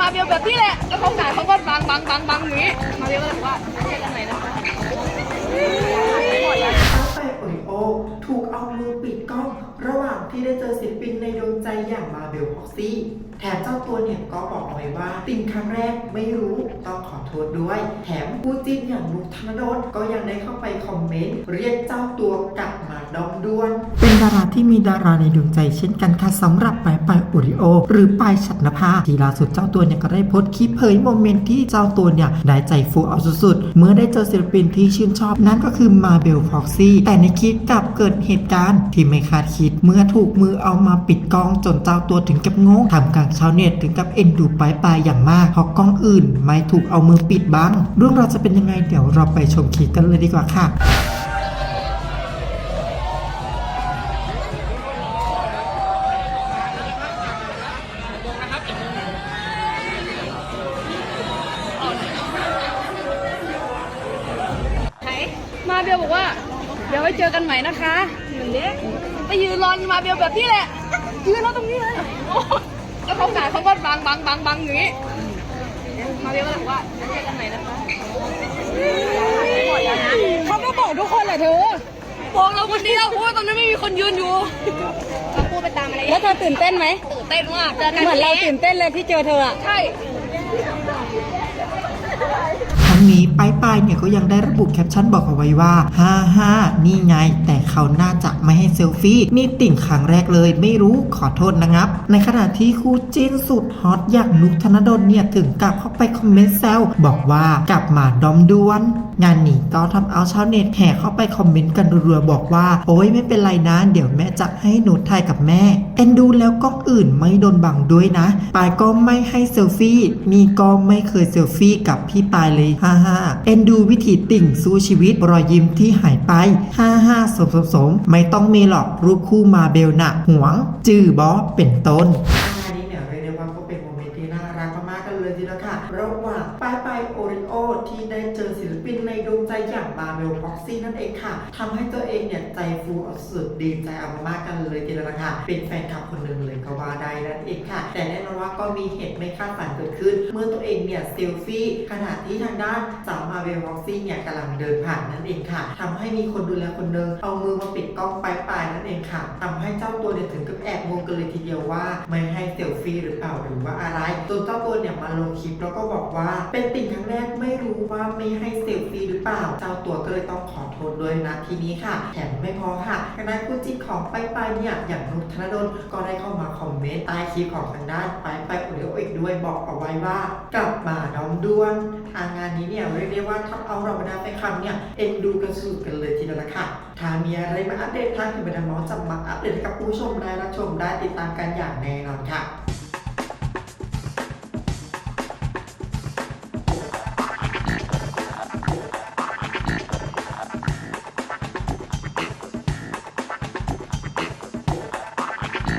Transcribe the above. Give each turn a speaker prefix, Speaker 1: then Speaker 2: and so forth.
Speaker 1: มาเบลแบบนี้แหละแล้วเขาขายเขาก็ฟังบังบังอย่างนี้มาเรียกว่าว่าเจอกันไหนนะคะ
Speaker 2: ตั้งไปโอริโอถูกเอามือปิดกล้อง ระหว่างที่ได้เจอศิลปินในดวงใจอย่างมาเบลพ็อกซี่แถมเจ้าตัวเนี่ยก็บอกเอาไว้ว่าติ่งครั้งแรกไม่รู้ต้องขอโทษด้วย แถมคู่จิ้นอย่างนุกธนดลก็ยังได้เข้าไปคอมเมนต์ เรียกเจ้าตัวกลับมาดอมด้วนป็น ดาราที่มีดาราในดวงใจเช่นกันค่ะสำหรับปายปายโอริโอ หรือปายฉัตรนภาที่ล่าสุดเจ้าตัวเนี่ยก็ได้โพสต์คลิปเผยโมเมนต์ที่เจ้าตัวเนี่ยได้ใจฟูเอาสุดๆ เมื่อได้เจอศิลปินที่ชื่นชอบนั่นก็คือมาเบลฟ็อกซี่แต่ในคลิปกลับเกิดเหตุการณ์ที่ไม่คาดคิดเมื่อถูกมือเอามาปิดกล้องจนเจ้าตัวถึงกับงงทำกลางชาวเน็ตถึงกับเอ็นดูปายปายอย่างมากเพราะกล้องอื่น ไม่ถูกเอามือปิดบังเรื่องราวจะเป็นยังไงเดี๋ยวเราไปชมคลิปกันเลยดีกว่าค่ะ
Speaker 1: มาเบลบอกว่า เดี๋ยวไว้เจอกันใหม่นะคะเหมือนเด็กไปยืนรอนมาเบลแบบนี้แหละยืนรอตรงนี้เลยโอ้แล้วเขาหงายเขาก็บังบังบังบังอย่างนี้มาเบลก็เลยบอกว่าเจอกันใหม่นะคะ
Speaker 3: เขาก็บอกทุกคนแหละเธอ
Speaker 1: บอกเราคนเดียวเพราะว่าตอนนั้นไม่มีคนยืนอยู่เราพูดไปตามอะไร
Speaker 3: แล้วเธอตื่นเต้นไหม
Speaker 1: ตื่นเต้นมากเจอกัน
Speaker 3: เหมือนเราตื่นเต้นเลยที่เจอเธออะ
Speaker 1: ใช่
Speaker 2: ทั้งนี้ ปายปายเนี่ยก็ยังได้ระบุแคปชั่นบอกเอาไว้ว่าฮ่าฮ่านี่ไง แต่เขาน่าจะไม่ให้เซลฟี่ นี่ติ่งครั้งแรกเลย ไม่รู้ขอโทษนะครับ ในขณะที่คู่จิ้นสุดฮอตอย่างนุกธนดลเนี่ยถึงกับเข้าไปคอมเมนต์แซวบอกว่ากลับมาดอมด้วน งานนี้ก็ทำเอาชาวเน็ตแห่เข้าไปคอมเมนต์กันรัวๆบอกว่า โอ้ยไม่เป็นไรนะ เดี๋ยวแม่จะให้หนูถ่ายกับแม่ เอ็นดูแล้วกล้องอื่นไม่โดนบังด้วยนะปายก็ไม่ให้เซลฟี่นี่ก็ไม่เคยเซลฟี่กับพี่ปายเลยฮ่าฮ่าเอ็นดูวิถีติ่งสู้ชีวิตรอยยิ้มที่หายไป 55 สมสมสม ไม่ต้องมีหรอกรูปคู่มาเบลนะหวง จื้อบอเป็นต้น เจอศิลปินในดวงใจอย่างมาเบลพ็อกซี่นั่นเองค่ะทำให้ตัวเองเนี่ยใจฟูสุดดีใจเอามากกันเลยทีเดียวนะคะเป็นแฟนคลับคนหนึ่งเลยก็ว่าได้นั่นเองค่ะ แต่แน่นอนว่าก็มีเหตุไม่คาดฝันเกิดขึ้น เมื่อตัวเองเนี่ยเซลฟี่ขณะที่ทางด้านสาวมาเบลพ็อกซี่เนี่ยกำลังเดินผ่านนั่นเองค่ะทำให้มีคนดูแลคนหนึงเอามือมาปิดกล้องปลายปลายๆนั่นเองค่ะทำให้เจ้าตัวเนี่ยถึงกับแอบงงกันเลยทีเดียวว่าไม่ให้เซลฟ หรือเปล่าหรือว่าอะไรจนเจ้าตัวเนี่ยมาลงคลิปแล้วก็บอกว่า เป็นติ่งครั้งแรกไม่รู้ว่าไม่ให้เซลฟี่หรือเปล่า เจ้าตัวก็เลยต้องขอโทษด้วยนะทีนี้ค่ะแถมไม่พอค่ะทางด้านคู่จิ้นของไปลายปเนี่ยอย่างนุกธนดลก็ได้เข้ามาคอมเมนต์ใต้คลิปของทางด้านไปลายปโอเดียวอีกด้วยบอกเอาไว้ว่า กลับมาน้องด้วนทางงานนี้เนี่ยเรียกได้ว่าทำเอาเราบรรดาแฟนคลับเนี่ยเอ็นดูกันสุดกันเลยทีเดียวละค่ะถ้ามีอะไรมาอัปเดตทางที่บรรดาหมอจะมาอัปเดตให้กับผู้ชมได้รับชมได้ติดตามกันอย่างแน่นอนค่ะ